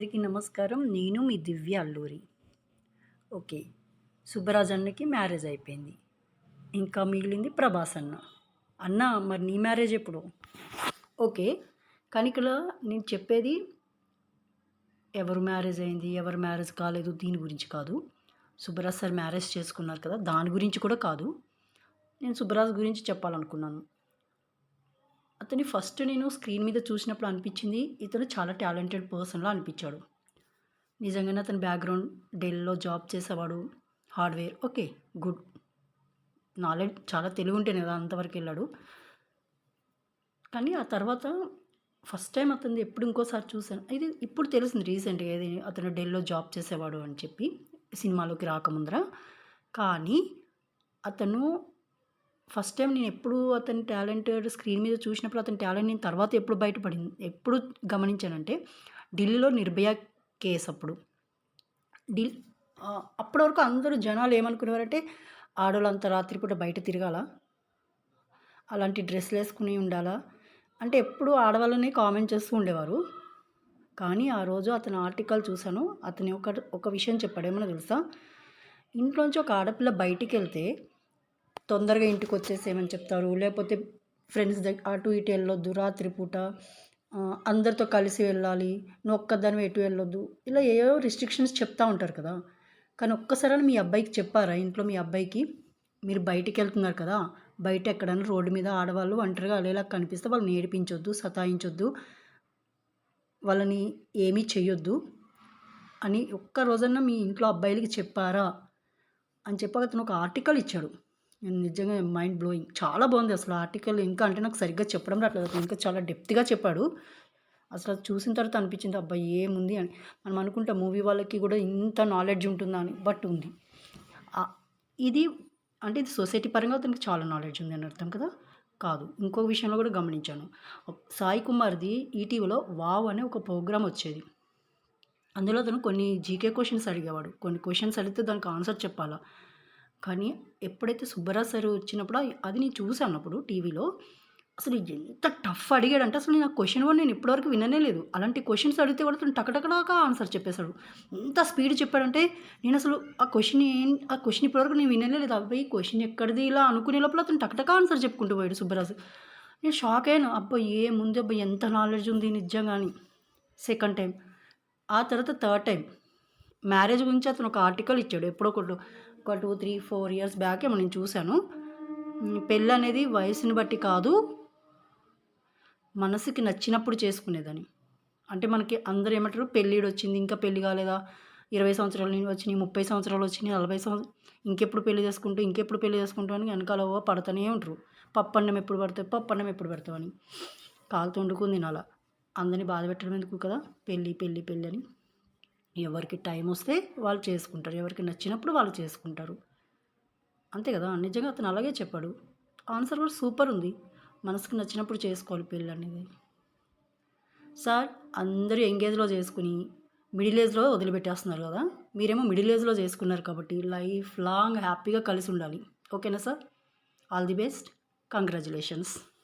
అందరికీ నమస్కారం. నేను మీ దివ్య అల్లూరి. ఓకే. సుబ్బరాజ్ అన్నకి మ్యారేజ్ అయిపోయింది. ఇంకా మిగిలింది ప్రభాస్ అన్న అన్న మరి నీ మ్యారేజ్ ఎప్పుడు? ఓకే. కానీ ఇక్కడ నేను చెప్పేది ఎవరు మ్యారేజ్ అయింది ఎవరు మ్యారేజ్ కాలేదు దీని గురించి కాదు. సుబ్బరాజ్ సార్ మ్యారేజ్ చేసుకున్నారు కదా దాని గురించి కూడా కాదు. నేను సుబ్బరాజ్ గురించి చెప్పాలనుకున్నాను. అతని ఫస్ట్ నేను స్క్రీన్ మీద చూసినప్పుడు అనిపించింది ఇతను చాలా టాలెంటెడ్ పర్సన్లా అనిపించాడు. నిజంగానే అతని బ్యాక్గ్రౌండ్ డెల్లో జాబ్ చేసేవాడు హార్డ్వేర్ ఓకే గుడ్. నాలెడ్జ్ చాలా తెలివి ఉంటేనే కదా అంతవరకు వెళ్ళాడు. కానీ ఆ తర్వాత ఫస్ట్ టైం అతను ఎప్పుడు ఇంకోసారి చూశాను. ఇది ఇప్పుడు తెలిసింది రీసెంట్గా ఏది అతను ఢిల్లీలో జాబ్ చేసేవాడు అని చెప్పి సినిమాలోకి రాకముందర. కానీ అతను ఫస్ట్ టైం నేను ఎప్పుడు అతని టాలెంటెడ్ స్క్రీన్ మీద చూసినప్పుడు అతని టాలెంట్ నేను తర్వాత ఎప్పుడు బయటపడింది ఎప్పుడు గమనించానంటే ఢిల్లీలో నిర్భయ కేసు అప్పుడు. ఢిల్ అప్పటి వరకు అందరూ జనాలు ఏమనుకునేవారంటే ఆడవాళ్ళంతా రాత్రిపూట బయట తిరగాల? అలాంటి డ్రెస్లు వేసుకుని ఉండాలా? అంటే ఎప్పుడు ఆడవాళ్ళని కామెంట్ చేస్తూ ఉండేవారు. కానీ ఆ రోజు అతని ఆర్టికల్ చూశాను. అతని ఒక ఒక విషయం చెప్పాడు. ఏమన్నా తెలుసా? ఇంట్లోంచి ఒక ఆడపిల్ల బయటికి వెళ్తే తొందరగా ఇంటికి వచ్చేసేయమని చెప్తారు. లేకపోతే ఫ్రెండ్స్ దగ్గర అటు ఇటు వెళ్ళొద్దు రాత్రి పూట. అందరితో కలిసి వెళ్ళాలి. నువ్వు ఒక్కదాని ఎటు వెళ్ళొద్దు. ఇలా ఏవో రిస్ట్రిక్షన్స్ చెప్తూ ఉంటారు కదా. కానీ ఒక్కసారి మీ అబ్బాయికి చెప్పారా? ఇంట్లో మీ అబ్బాయికి మీరు బయటికి వెళ్తున్నారు కదా. బయట ఎక్కడైనా రోడ్డు మీద ఆడవాళ్ళు ఒంటరిగా అలేలా కనిపిస్తే వాళ్ళని ఏడిపించొద్దు సతాయించొద్దు. వాళ్ళని ఏమీ చేయొద్దు అని ఒక్క రోజన్నా మీ ఇంట్లో అబ్బాయిలకి చెప్పారా? అని చెప్పక అతను ఒక ఆర్టికల్ ఇచ్చాడు. నిజంగా మైండ్ బ్లోయింగ్ చాలా బాగుంది అసలు ఆర్టికల్ ఇంకా అంటే నాకు సరిగ్గా చెప్పడం రావట్లేదు. ఇంకా చాలా డెప్త్గా చెప్పాడు. అసలు అది చూసిన తర్వాత అనిపించింది అబ్బాయి ఏముంది? అని. మనం అనుకుంటా మూవీ వాళ్ళకి కూడా ఇంత నాలెడ్జ్ ఉంటుందా అని. బట్ ఉంది. ఇది అంటే ఇది సొసైటీ పరంగా అతనికి చాలా నాలెడ్జ్ ఉంది అని అర్థం కదా? కాదు. ఇంకో విషయంలో కూడా గమనించాను. సాయి కుమార్ది ఈటీవీలో వావ్ అనే ఒక ప్రోగ్రామ్ వచ్చేది. అందులో అతను కొన్ని జీకే క్వశ్చన్స్ అడిగేవాడు. కొన్ని క్వశ్చన్స్ అడిగితే దానికి ఆన్సర్ చెప్పాలా? కానీ ఎప్పుడైతే సుబ్బరాజ్ సార్ వచ్చినప్పుడు అది నేను చూసాను అప్పుడు టీవీలో అసలు ఎంత టఫ్ అడిగాడంటే అసలు నేను ఆ క్వశ్చన్ కూడా నేను ఇప్పటివరకు విననే లేదు. అలాంటి క్వశ్చన్స్ అడిగితే కూడా తను టకటకడాక ఆన్సర్ చెప్పేశాడు. ఎంత స్పీడ్ చెప్పాడంటే నేను అసలు ఆ క్వశ్చన్ ఏం ఆ క్వశ్చన్ ఇప్పటివరకు నేను విననే లేదు. అబ్బాయి క్వశ్చన్ ఎక్కడిది ఇలా అనుకునే లోపల అతను టకటక ఆన్సర్ చెప్పుకుంటూ పోయాడు సుబ్బరాజు. నేను షాక్ అయ్యాను. అబ్బాయి ఏ ముందు అబ్బాయి ఎంత నాలెడ్జ్ ఉంది నిజంగాని సెకండ్ టైం. ఆ తర్వాత థర్డ్ టైం. మ్యారేజ్ గురించి అతను ఒక ఆర్టికల్ ఇచ్చాడు ఎప్పుడో ఒకటి. ఒక two three four years back ఏమో నేను చూశాను. పెళ్ళి అనేది వయసుని బట్టి కాదు మనసుకి నచ్చినప్పుడు చేసుకునేదని. అంటే మనకి అందరూ ఏమంటారు పెళ్ళిడు వచ్చింది ఇంకా పెళ్ళి కాలేదా? ఇరవై సంవత్సరాలు నేను వచ్చినాయి ముప్పై సంవత్సరాలు వచ్చినాయి నలభై సంవత్సరం ఇంకెప్పుడు పెళ్ళి చేసుకుంటూ ఇంకెప్పుడు పెళ్ళి చేసుకుంటూ అని వెనకాల పడుతూనే ఉంటారు. పప్పన్నం ఎప్పుడు పడతావు పప్పన్నం ఎప్పుడు పెడతావు అని కాలుతో వండుకుని తినాల అందరినీ బాధ పెట్టడం ఎందుకు కదా? పెళ్ళి పెళ్ళి పెళ్ళి అని. ఎవరికి టైం వస్తే వాళ్ళు చేసుకుంటారు. ఎవరికి నచ్చినప్పుడు వాళ్ళు చేసుకుంటారు. అంతే కదా? నిజంగా అతను అలాగే చెప్పాడు. ఆన్సర్ కూడా సూపర్ ఉంది. మనసుకు నచ్చినప్పుడు చేసుకోవాలి పెళ్ళి అనేది. సార్ అందరూ ఎంగేజ్లో చేసుకుని మిడిల్ ఏజ్లో వదిలిపెట్టేస్తున్నారు కదా? మీరేమో మిడిల్ ఏజ్లో చేసుకున్నారు కాబట్టి లైఫ్ లాంగ్ హ్యాపీగా కలిసి ఉండాలి. ఓకేనా sir? All the best. Congratulations.